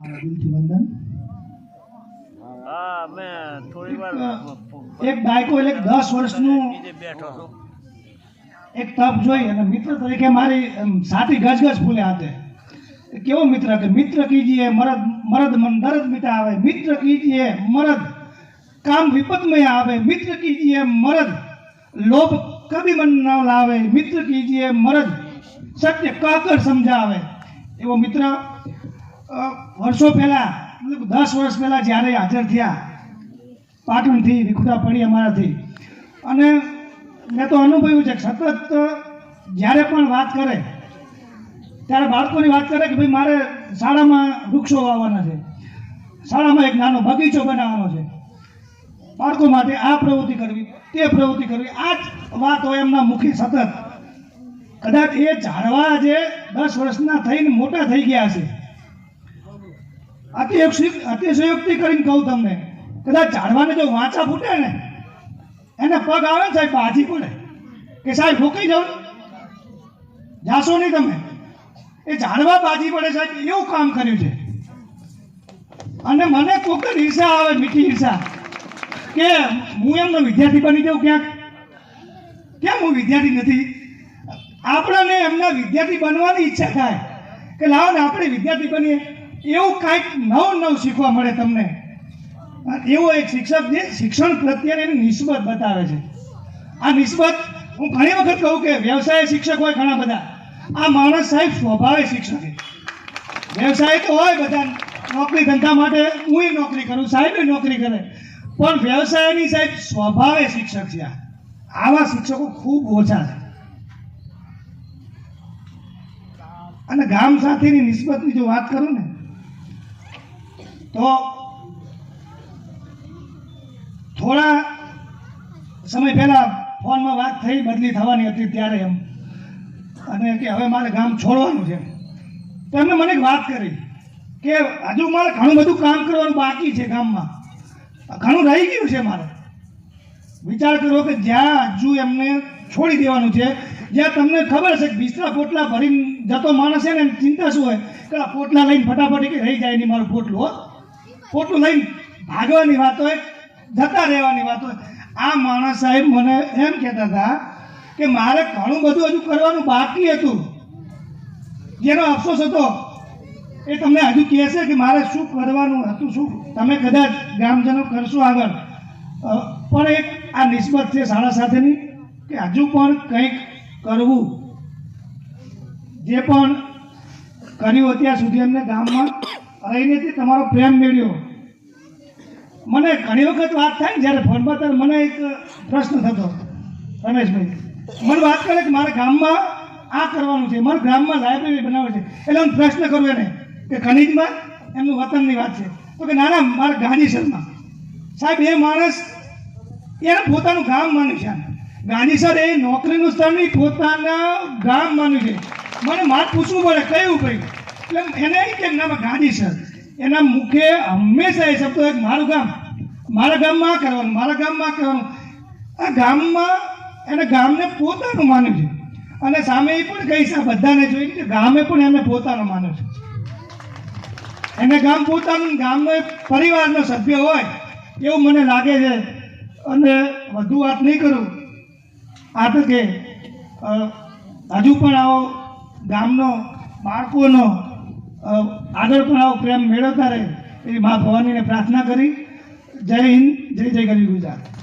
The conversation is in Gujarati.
એક બાયકો એટલે દસ વર્ષનું એક તપ જોઈ અને મિત્ર તરીકે મારી સાથી ગજગજ ફૂલે હાથે. કેવો મિત્ર કે મિત્ર કીજીએ મરદ મરદ મન દર્દ મિટાવે મિત્ર કીજીએ મરદ કામ વિપતમય આવે. મિત્ર કીજીએ મરદ લોભ કભી મન ન લાવે. મિત્ર કીજીએ મરદ સત્ય કહકર સમજાવે. એવો મિત્ર વર્ષો પહેલા, મતલબ દસ વર્ષ પહેલા જ્યારે હાજર થયા, પાટણથી વિખુટા પડી અમારાથી. અને મેં તો અનુભવ્યું છે સતત જ્યારે પણ વાત કરે, ત્યારે બાળકોની વાત કરે કે ભાઈ મારે શાળામાં વૃક્ષો વાવવાના છે. શાળામાં એક નાનો બગીચો બનાવવાનો છે. બાળકો માટે આ પ્રવૃત્તિ કરવી, તે પ્રવૃત્તિ કરવી, આ જ વાત હોય એમના મુખી સતત. કદાચ એ ઝાડવા જે દસ વર્ષના થઈને મોટા થઈ ગયા છે અતિશયોક્તિ અતિશયોક્તિ કરીને કહું તમને. કદાચ ઝાડવાને જો વાંચા ફૂટે ને. એને પગ આવે સાહેબ, બાજી પડે. કે સાહેબ, ફૂકી જાઓ જાશો નહીં તમે. એ ઝાડવા બાજી પડે સાહેબ, એવું કામ કર્યું છે. અને મને કોક ઈર્ષા આવે, મીઠી ઈર્ષા. કે હું એમનો વિદ્યાર્થી બની જાઉં ક્યાંક? કેમ હું વિદ્યાર્થી નથી? આપણને એમના વિદ્યાર્થી બનવાની ઈચ્છા થાય. કે લાવો ને આપણે વિદ્યાર્થી બનીએ. એવું કાંઈક નવું નવું શીખવા મળે તમને. એવો એક શિક્ષક જે શિક્ષણ પ્રત્યેની એની નિસ્બત બતાવે છે. આ નિસ્બત, હું ઘણી વખત કહું કે વ્યવસાય શિક્ષક હોય ઘણા બધા. આ માણસ સાહેબ સ્વભાવે શિક્ષક. છે વ્યવસાય તો હોય બધા, નોકરી ધંધા માટે હું નોકરી કરું, સાહેબ નોકરી કરે. પણ વ્યવસાયની સાહેબ સ્વભાવે શિક્ષક છે આવા શિક્ષકો ખૂબ ઓછા છે. અને ગામ સાથેની નિસ્બતની જો વાત કરું ને તો થોડા સમય પહેલા ફોનમાં વાત થઈ, બદલી થવાની હતી ત્યારે એમ. અને કે હવે મારે ગામ છોડવાનું છે. તો એમને મને એક વાત કરી કે હજુ મારે ઘણું બધું કામ કરવાનું બાકી છે ગામમાં. ઘણું રહી ગયું છે મારે. વિચાર કરો કે જ્યાં હજુ એમને છોડી દેવાનું છે, જ્યાં તમને ખબર છે કે બિસ્તરા પોટલા ભરીને જતો માણસ છે ને ચિંતા શું હોય? કે આ પોટલા લઈને ફટાફટ રહી જાય નહીં, મારું પોટલું, હો. પોટલું લઈને ભાગવાની વાત હોય જતા રહેવાની વાત હોય. આ માણસ સાહેબ મને એમ કહેતા હતા કે મારે ઘણું બધું હજુ કરવાનું બાકી હતું. જેનો અફસોસ હતો. એ તમને હજુ કહેશે કે મારે શું કરવાનું હતું, શું? તમે કદાચ ગ્રામજનો કરશો આગળ. પણ એક આ નિસ્બત છે શાળા સાથેની કે હજુ પણ કંઈક કરવું. જે પણ કર્યું અત્યાર સુધી એમને ગામમાં રહીને તે તમારો પ્રેમ મેળ્યો. મને ઘણી વખત વાત થાય ને જ્યારે ફોનમાં ત્યારે મને એક પ્રશ્ન થતો, રમેશભાઈ, મને વાત કરે કે મારા ગામમાં આ કરવાનું છે, મારા ગામમાં લાઇબ્રેરી બનાવવી છે. એટલે હું પ્રશ્ન કરું એને કે, ખનીજમાં? એમનું વતનની વાત છે. તો કે, ના ના, મારે ગાંધીસરમાં. સાહેબ, એ માણસ, એને પોતાનું ગામ માન્યું છે. ગાંધીસર એ નોકરીનું સ્થળ નહીં, પોતાના ગામ માન્યું છે. મને માર પૂછવું પડે, કયું ભાઈ એટલે એને એમ કે ના છે. એના મુખે હંમેશા એ શબ્દો મારું ગામ, મારા ગામમાં કરવાનું, મારા ગામમાં કરવાનું. આ ગામમાં એને ગામને પોતાનું માન્યું છે. અને સામે એ પણ કહીશ આ બધાને જોઈને કે ગામે પણ એને પોતાનું માન્યું છે. એને ગામ પોતાનું, ગામનો એક પરિવારનો સભ્ય હોય, એવું મને લાગે છે. અને વધુ વાત નહીં કરું. આ તો કે હજુ પણ આવો ગામનો, બાળકોનો આગળ પણ આવો પ્રેમ મેળવતા રહે એવી મા ભવાનીને પ્રાર્થના કરી. જય હિન્દ, જય જય ગરી ગુજરાત.